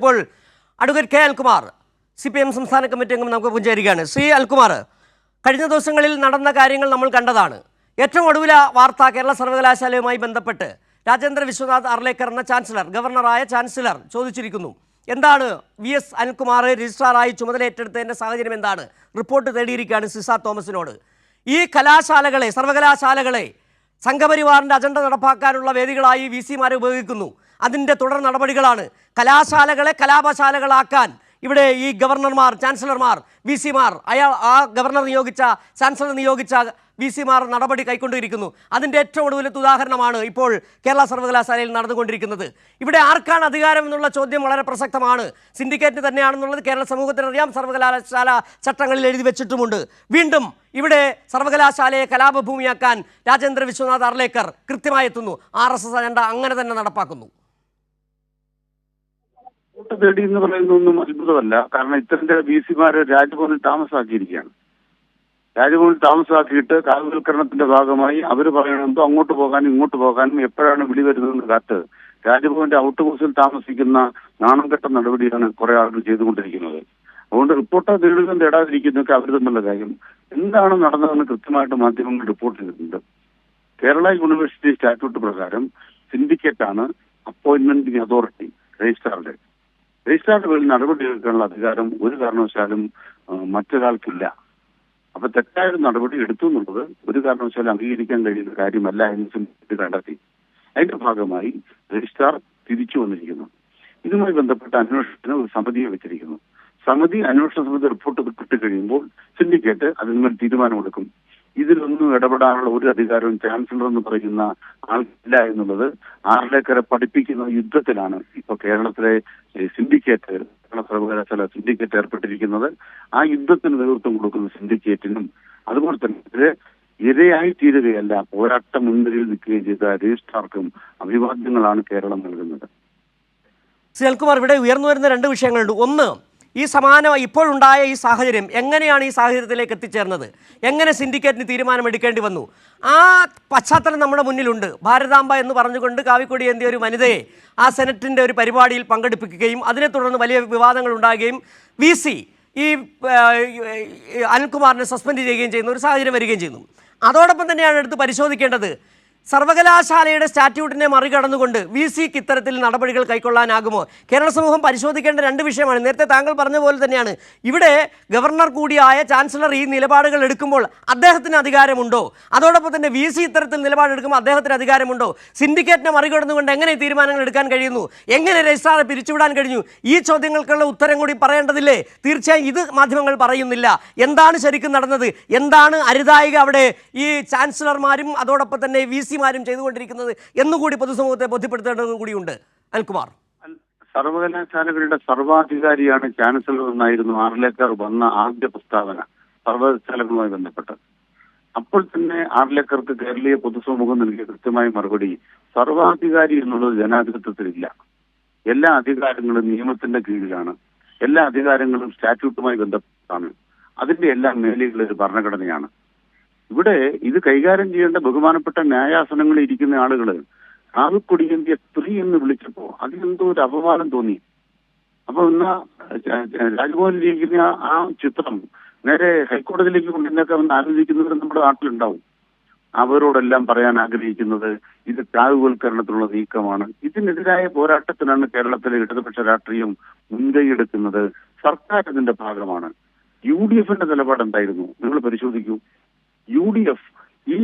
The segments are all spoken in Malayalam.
ഇപ്പോൾ അഡ്വക്കേറ്റ് കെ അൽകുമാർ സി പി എം സംസ്ഥാന കമ്മിറ്റി അംഗം നമുക്ക് പുഞ്ചേരിക്കുകയാണ്. ശ്രീ അൽകുമാർ കഴിഞ്ഞ ദിവസങ്ങളിൽ നടന്ന കാര്യങ്ങൾ നമ്മൾ കണ്ടതാണ്. ഏറ്റവും ഒടുവില വാർത്ത കേരള സർവകലാശാലയുമായി ബന്ധപ്പെട്ട് രാജേന്ദ്ര വിശ്വനാഥ് അർലേക്കർ എന്ന ചാൻസലർ ഗവർണറായ ചാൻസലർ ചോദിച്ചിരിക്കുന്നു. എന്താണ് വി എസ് അനിൽകുമാർ രജിസ്ട്രാറായി ചുമതല ഏറ്റെടുത്തതിന്റെ സാഹചര്യം എന്താണ്? റിപ്പോർട്ട് തേടിയിരിക്കുകയാണ് സിസ തോമസിനോട്. ഈ കലാശാലകളെ സർവകലാശാലകളെ സംഘപരിവാറിന്റെ അജണ്ട നടപ്പാക്കാനുള്ള വേദികളായി വി സിമാരെ ഉപയോഗിക്കുന്നു. അതിന്റെ തുടർ നടപടികളാണ്. കലാശാലകളെ കലാപശാലകളാക്കാൻ ഇവിടെ ഈ ഗവർണർമാർ ചാൻസലർമാർ വി സിമാർ അയാൾ ആ ഗവർണർ നിയോഗിച്ച ചാൻസലർ നിയോഗിച്ച വി സിമാർ നടപടി കൈക്കൊണ്ടിരിക്കുന്നു. അതിന്റെ ഏറ്റവും ഒടുവിലത്തെ ഉദാഹരണമാണ് ഇപ്പോൾ കേരള സർവകലാശാലയിൽ നടന്നുകൊണ്ടിരിക്കുന്നത്. ഇവിടെ ആർക്കാണ് അധികാരം എന്നുള്ള ചോദ്യം വളരെ പ്രസക്തമാണ്. സിൻഡിക്കേറ്റ് തന്നെയാണെന്നുള്ളത് കേരള സമൂഹത്തിനറിയാം. സർവകലാശാല ചട്ടങ്ങളിൽ എഴുതി വെച്ചിട്ടുമുണ്ട്. വീണ്ടും ഇവിടെ സർവകലാശാലയെ കലാപഭൂമിയാക്കാൻ രാജേന്ദ്ര വിശ്വനാഥ് അർലേക്കർ കൃത്യമായി എത്തുന്നു ആർ എസ് എസ് അങ്ങനെ തന്നെ നടപ്പാക്കുന്നു. വോട്ട് തേടി എന്ന് പറയുന്നതൊന്നും അത്ഭുതമല്ല. കാരണം ഇത്തരത്തിലെ ബി സിമാരെ രാജ്ഭവനിൽ താമസാക്കിയിരിക്കുകയാണ്. രാജ്ഭവനിൽ താമസാക്കിയിട്ട് കാലവൽക്കരണത്തിന്റെ ഭാഗമായി അവർ പറയണമെന്ന് അങ്ങോട്ട് പോകാനും ഇങ്ങോട്ട് പോകാനും എപ്പോഴാണ് വിളി വരുന്നതെന്ന് കാത്ത് രാജ്ഭവന്റെ ഔട്ട് ഹൗസിൽ താമസിക്കുന്ന നാണംകെട്ട നടപടിയാണ് കുറെ ആളുകൾ ചെയ്തുകൊണ്ടിരിക്കുന്നത്. അതുകൊണ്ട് റിപ്പോർട്ട് തേടുകയും തേടാതിരിക്കുന്നൊക്കെ അവർ തമ്മിലുള്ള കാര്യം. എന്താണ് നടന്നതെന്ന് കൃത്യമായിട്ട് മാധ്യമങ്ങൾ റിപ്പോർട്ട് ചെയ്തിട്ടുണ്ട്. കേരള യൂണിവേഴ്സിറ്റി സ്റ്റാറ്റ്യൂട്ട് പ്രകാരം സിൻഡിക്കേറ്റാണ് അപ്പോയിന്റ്മെന്റ് അതോറിറ്റി. രജിസ്ട്രാറുടെ പേരിൽ നടപടിയെടുക്കാനുള്ള അധികാരം ഒരു കാരണവശാലും മറ്റൊരാൾക്കില്ല. അപ്പൊ തെറ്റായ നടപടി എടുത്തു എന്നുള്ളത് ഒരു കാരണവശാലും അംഗീകരിക്കാൻ കഴിയുന്ന കാര്യമല്ല എന്ന് കണ്ടെത്തി. അതിന്റെ ഭാഗമായി രജിസ്ട്രാർ തിരിച്ചു വന്നിരിക്കുന്നു. ഇതുമായി ബന്ധപ്പെട്ട അന്വേഷണത്തിന് ഒരു സമിതിയെ വെച്ചിരിക്കുന്നു. സമിതി അന്വേഷണ സമിതി റിപ്പോർട്ട് കിട്ടിക്കഴിയുമ്പോൾ സിൻഡിക്കേറ്റ് അതിന്മേൽ തീരുമാനമെടുക്കും. ഇതിലൊന്നും ഇടപെടാനുള്ള ഒരു അധികാരവും ചാൻസലർ എന്ന് പറയുന്ന ആൾക്കില്ല എന്നുള്ളത് ആറിലേക്കരെ പഠിപ്പിക്കുന്ന യുദ്ധത്തിലാണ് ഇപ്പൊ കേരളത്തിലെ സിൻഡിക്കേറ്റ് കേരള സർവകലാശാല സിൻഡിക്കേറ്റ് ഏർപ്പെട്ടിരിക്കുന്നത്. ആ യുദ്ധത്തിന് നേതൃത്വം കൊടുക്കുന്ന സിൻഡിക്കേറ്റിനും അതുപോലെ തന്നെ ഇരയായി തീരുകയല്ല പോരാട്ട മുൻനിരയിൽ നിൽക്കുകയും ചെയ്ത രജിസ്ട്രാർക്കും അഭിവാദ്യങ്ങളാണ് കേരളം നൽകുന്നത്. ശ്രീ അൽകുമാർ ഇവിടെ ഉയർന്നു വരുന്ന രണ്ട് വിഷയങ്ങളുണ്ട്. ഒന്ന് ഈ സമാന ഇപ്പോഴുണ്ടായ ഈ സാഹചര്യം എങ്ങനെയാണ് ഈ സാഹചര്യത്തിലേക്ക് എത്തിച്ചേർന്നത്? എങ്ങനെ സിൻഡിക്കേറ്റിന് തീരുമാനമെടുക്കേണ്ടി വന്നു? ആ പശ്ചാത്തലം നമ്മുടെ മുന്നിലുണ്ട്. ഭാരതാംബ എന്ന് പറഞ്ഞുകൊണ്ട് കാവിക്കൊടി എന്തിയ ഒരു വനിതയെ ആ സെനറ്റിന്റെ ഒരു പരിപാടിയിൽ പങ്കെടുപ്പിക്കുകയും അതിനെ തുടർന്ന് വലിയ വിവാദങ്ങൾ ഉണ്ടാകുകയും വി സി ഈ അനിൽകുമാറിനെ സസ്പെൻഡ് ചെയ്യുകയും ചെയ്യുന്ന ഒരു സാഹചര്യം വരികയും ചെയ്യുന്നു. അതോടൊപ്പം തന്നെയാണ് എടുത്ത് പരിശോധിക്കേണ്ടത്. സർവകലാശാലയുടെ സ്റ്റാറ്റ്യൂട്ടിനെ മറികടന്നുകൊണ്ട് വി സിക്ക് ഇത്തരത്തിൽ നടപടികൾ കൈക്കൊള്ളാനാകുമോ? കേരള സമൂഹം പരിശോധിക്കേണ്ട രണ്ട് വിഷയമാണ്. നേരത്തെ താങ്കൾ പറഞ്ഞ പോലെ തന്നെയാണ്. ഇവിടെ ഗവർണർ കൂടിയായ ചാൻസലർ ഈ നിലപാടുകൾ എടുക്കുമ്പോൾ അദ്ദേഹത്തിന് അധികാരമുണ്ടോ? അതോടൊപ്പം തന്നെ വി സി ഇത്തരത്തിൽ നിലപാടെടുക്കുമ്പോൾ അദ്ദേഹത്തിന് അധികാരമുണ്ടോ? സിൻഡിക്കേറ്റിനെ മറികടന്നുകൊണ്ട് എങ്ങനെ തീരുമാനങ്ങൾ എടുക്കാൻ കഴിയുന്നു? എങ്ങനെ രജിസ്ട്രാറെ പിരിച്ചുവിടാൻ കഴിഞ്ഞു? ഈ ചോദ്യങ്ങൾക്കുള്ള ഉത്തരം കൂടി പറയേണ്ടതില്ലേ? തീർച്ചയായും ഇത് മാധ്യമങ്ങൾ പറയുന്നില്ല. എന്താണ് ശരിക്കും നടന്നത്? എന്താണ് അരുതായിക അവിടെ ഈ ചാൻസലർമാരും അതോടൊപ്പം തന്നെ വി സിമാരും ചെയ്തുകൊണ്ടിരിക്കുന്നത് എന്നുകൂടി പൊതുസമൂഹത്തെ ബോധ്യപ്പെടുത്തേണ്ടതും കൂടിയുണ്ട്. അൽകുമാർ സർവകലാശാലകളുടെ സർവാധികാരിയാണ് ചാൻസലർ എന്നായിരുന്നു ആർലേക്കർ വന്ന ആദ്യ പ്രസ്താവന സർവകലാശാലകളുമായി ബന്ധപ്പെട്ട് അപ്പോൾ തന്നെ ആർലേക്കർക്ക് കേരളീയ പൊതുസമൂഹം നൽകിയ കൃത്യമായ മറുപടി സർവാധികാരി എന്നുള്ളത് ജനാധിപത്യത്തിലില്ല. എല്ലാ അധികാരങ്ങളും നിയമത്തിന്റെ കീഴിലാണ്. എല്ലാ അധികാരങ്ങളും സ്റ്റാറ്റ്യൂട്ടുമായി ബന്ധപ്പെട്ടാണ്. അതിന്റെ എല്ലാ മേലെയുള്ള ഒരു ഭരണഘടനയാണ്. ഇവിടെ ഇത് കൈകാര്യം ചെയ്യേണ്ട ബഹുമാനപ്പെട്ട ന്യായാസനങ്ങളിൽ ഇരിക്കുന്ന ആളുകൾ കാവിക്കൊടിയന്തിയ സ്ത്രീ എന്ന് വിളിച്ചപ്പോ അതിനെന്തോ ഒരു അപമാനം തോന്നി. അപ്പൊ ഇന്ന് രാജ്ഭവനിൽ ഇരിക്കുന്ന ആ ചിത്രം നേരെ ഹൈക്കോടതിയിലേക്ക് കൊണ്ടുവന്നൊക്കെ വന്ന് ആലോചിക്കുന്നവർ നമ്മുടെ നാട്ടിലുണ്ടാവും. അവരോടെല്ലാം പറയാൻ ആഗ്രഹിക്കുന്നത് ഇത് പ്രാഗവൽക്കരണത്തിലുള്ള നീക്കമാണ്. ഇതിനെതിരായ പോരാട്ടത്തിനാണ് കേരളത്തിലെ ഇടതുപക്ഷ രാഷ്ട്രീയം മുൻകൈയെടുക്കുന്നത്. സർക്കാർ ഇതിന്റെ ഭാഗമാണ്. യു ഡി എഫിന്റെ നിലപാട് എന്തായിരുന്നു നിങ്ങൾ പരിശോധിക്കൂ. യു ഡി എഫ് ഈ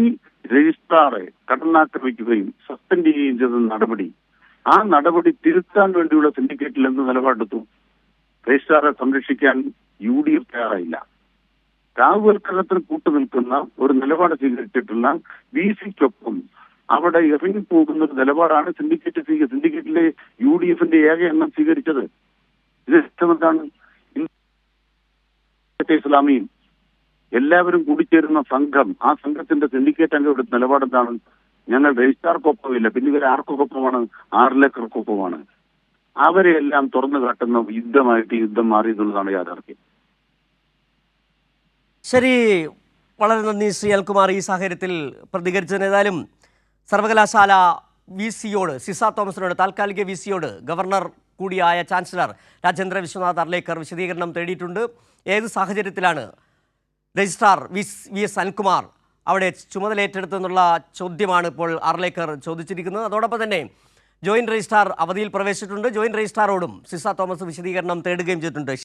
രജിസ്ട്രാറെ കടന്നാക്രമിക്കുകയും സസ്പെൻഡ് ചെയ്യുകയും ചെയ്ത നടപടി ആ നടപടി തിരുത്താൻ വേണ്ടിയുള്ള സിൻഡിക്കേറ്റിൽ എന്ത് നിലപാടെടുത്തു? രജിസ്ട്രാറെ സംരക്ഷിക്കാൻ യു ഡി എഫ് തയ്യാറായില്ല. രാഹുവൽക്കരണത്തിന് കൂട്ടുനിൽക്കുന്ന ഒരു നിലപാട് സ്വീകരിച്ചിട്ടുള്ള ബി സിക്കൊപ്പം അവിടെ ഇറങ്ങിപ്പോകുന്ന ഒരു നിലപാടാണ് സിൻഡിക്കേറ്റ് സ്വീകരിച്ചത് സിൻഡിക്കേറ്റിലെ യു ഡി എഫിന്റെ ഏക എണ്ണം സ്വീകരിച്ചത്. ഇത് ഇഷ്ടമെന്താണ് ഇസ്ലാമിയും എല്ലാവരും കൂടിച്ചേരുന്ന സംഘം ആ സംഘത്തിന്റെ സിൻഡിക്കേറ്റ് അംഗങ്ങളുടെ നിലപാടെന്താണ്? ഞങ്ങൾ രജിസ്ട്രാർക്കൊപ്പമില്ല പിന്നെ ഇവർ ആർക്കൊപ്പമാണ്? ആറിലേക്കർക്കൊപ്പമാണ്. അവരെ എല്ലാം തുറന്നു കാട്ടുന്ന യുദ്ധമായിട്ട് യുദ്ധം മാറി എന്നുള്ളതാണ് യാഥാർത്ഥ്യം. ശരി. വളരെ നന്ദി ശ്രീ അൽകുമാർ. ഈ സാഹചര്യത്തിൽ പ്രതികരിച്ചതിന് ഏതായാലും സർവകലാശാല വി സിയോട് സിസ തോമസിനോട് താൽക്കാലിക വി സിയോട് ഗവർണർ കൂടിയായ ചാൻസലർ രാജേന്ദ്ര വിശ്വനാഥ് അർലേക്കർ വിശദീകരണം തേടിയിട്ടുണ്ട്. ഏത് സാഹചര്യത്തിലാണ് registrar V V S Anilkumar അവിടെ ചുമതലയേറ്റെടുത്തെന്നുള്ള ചോദ്യമാണ് ഇപ്പോൾ അർലേക്കർ ചോദിച്ചിരിക്കുന്നത്. അതോടൊപ്പം തന്നെ ജോയിന്റ് രജിസ്ട്രാർ അവധിയിൽ പ്രവേശിച്ചിട്ടുണ്ട്. ജോയിന്റ് രജിസ്ട്രാറോടും സിസ തോമസ് വിശദീകരണം തേടുകയും ചെയ്തിട്ടുണ്ട്.